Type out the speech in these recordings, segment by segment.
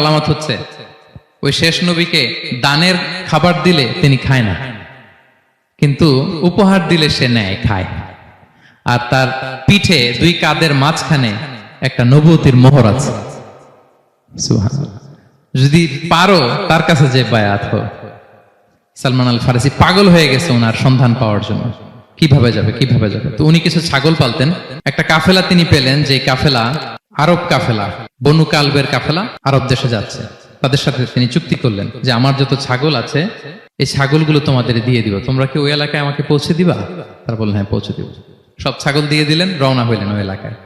আলামত হচ্ছে, ওই শেষ নবীকে দানের খাবার দিলে তিনি খায় না, কিন্তু উপহার দিলে সে নেয় খায়। আর তার পিঠে দুই কাদের মাঝখানে একটা নবতির মোহর আছে। যদি পারো তার কাছে যে বায়াত সালমান আল ফারসি পাগল হয়ে গেছে ওনার সন্ধান পাওয়ার জন্য। কীভাবে যাবে কীভাবে যাবে? তো উনি কিছু ছাগল পালতেন। একটা কাফেলা তিনি পেলেন, যে কাফেলা আরব কাফেলা, বনু কালবের কাফেলা আরব দেশে যাচ্ছে। তাদের সাথে তিনি চুক্তি করলেন যে আমার যত ছাগল আছে, এই ছাগলগুলো তোমাদের দিয়ে দিব। তোমরা কি ওই এলাকায় আমাকে পৌঁছে দিবা? তারা বললেন হ্যাঁ পৌঁছে দিব। সব ছাগল দিয়ে দিলেন, রওনা হইলেন ওই এলাকায়।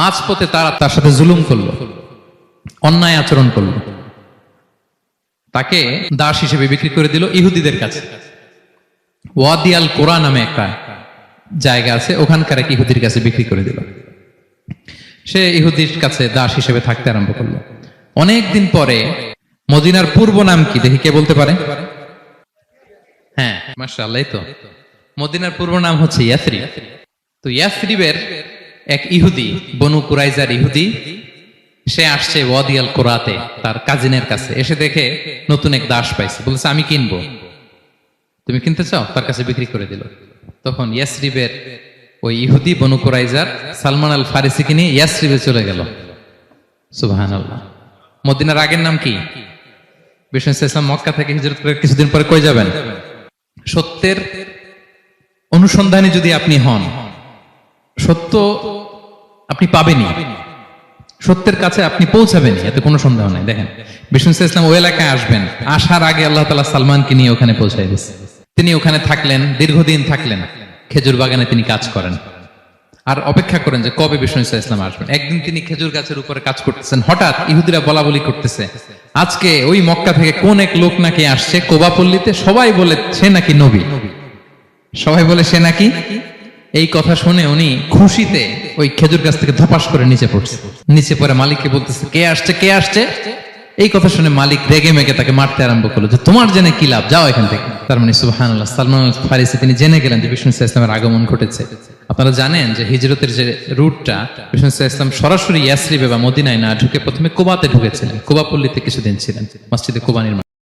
মাঝ পথে তারা তার সাথে জুলুম করল, অন্যায় আচরণ করল। তাকে দাস হিসেবে বিক্রি করে দিল ইহুদিদের কাছে। ওয়াদিয়াল কোরআ নামে একটা জায়গা আছে, ওখানকার এক ইহুদির কাছে বিক্রি করে দিল। সে ইহুদির কাছে দাস হিসেবে থাকতে আরম্ভ করল। অনেক দিন পরে মদিনার পূর্ব নাম কি? দেখি কে বলতে পারে? হ্যাঁ মাশাআল্লাহ, এই তো। মদিনার পূর্ব নাম হচ্ছে ইয়াসরি তো ইয়াসরিবের এক ইহুদি, বনু কুরাইজার ইহুদি, সে আসছে ওয়াদিয়াল কোরাতে, তার কাজিনের কাছে। এসে দেখে নতুন এক দাস পাইছে। বলছে, আমি কিনবো। তুমি কিনতে চাও? তার কাছে বিক্রি করে দিল। তখন ইয়াসরিবের ওই ইহুদি বনু কুরাইজার সালমান আল ফারিসিকে নিয়ে ইয়াসরিবে চলে গেল। সুবাহান আল্লাহ মদিনার আগের নাম কি? বিষ্ণু ইসলাম মক্কা থেকে হিজরত করে কিছুদিন পরে কই যাবেন? সত্যের অনুসন্ধানে যদি আপনি হন, সত্য আপনি পাবেনই। সত্যের কাছে আপনি পৌঁছাবেন এতে কোনো সন্দেহ নাই। দেখেন, বিষ্ণু ইসলাম ওই এলাকায় আসবেন, আসার আগে আল্লাহ তালা সালমানকে নিয়ে ওখানে পৌঁছাই দিচ্ছে তিনি ওখানে থাকলেন, দীর্ঘদিন থাকলেন। খেজুর বাগানে তিনি কাজ করেন। আর অপেক্ষা করেন যে কবে বিষ্ণু ইসলাম আসবেন। একদিন তিনি খেজুর গাছের উপরে কাজ করতেছেন। হঠাৎ ইহুদিরা বলা বলি করতেছে, আজকে ওই মক্কা থেকে কোন এক লোক নাকি আসছে কোবাপল্লীতে? সবাই বলে, সে নাকি নবী। সবাই বলে, সে নাকি? এই কথা শুনে উনি খুশিতে ওই খেজুর গাছ থেকে ধপাস করে নিচে পড়ছে। নিচে পরে মালিককে বলতেছে, কে আসছে? কে আসছে? এই কথা শুনে মালিক রেগে মেগে তাকে মারতে আরম্ভ করল যে, তোমার জেনে কি লাভ? যাও এখান থেকে। তার মানে সুবাহান সালমান ফারিসে তিনি জেনে গেলেন যে বিষ্ণু ইসলামের আগমন ঘটেছে। আপনারা জানেন যে হিজরতের যে রুটটা, বিষ্ণু ইসলাম সরাসরি ইয়াসরিবে বা মদিনায় না ঢুকে প্রথমে কোবাতে ঢুকেছিলেন। কোবাপল্লিতে কিছুদিন ছিলেন, মসজিদে কোবা নির্মাণ